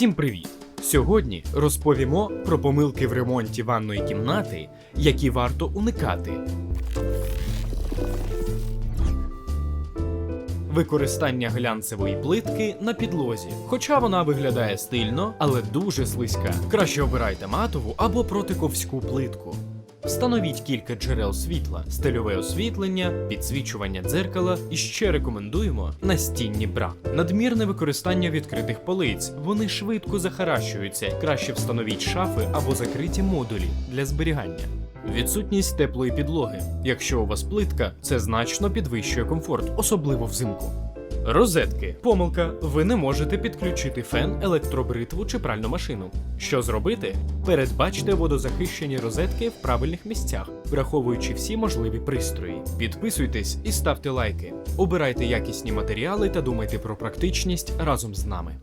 Всім привіт! Сьогодні розповімо про помилки в ремонті ванної кімнати, які варто уникати. Використання глянцевої плитки на підлозі. Хоча вона виглядає стильно, але дуже слизька. Краще обирайте матову або протиковську плитку. Встановіть кілька джерел світла, стильове освітлення, підсвічування дзеркала і ще рекомендуємо настінні бра. Надмірне використання відкритих полиць. Вони швидко захаращуються. Краще встановіть шафи або закриті модулі для зберігання. Відсутність теплої підлоги. Якщо у вас плитка, це значно підвищує комфорт, особливо взимку. Розетки. Помилка. Ви не можете підключити фен, електробритву чи пральну машину. Що зробити? Передбачте водозахищені розетки в правильних місцях, враховуючи всі можливі пристрої. Підписуйтесь і ставте лайки. Обирайте якісні матеріали та думайте про практичність разом з нами.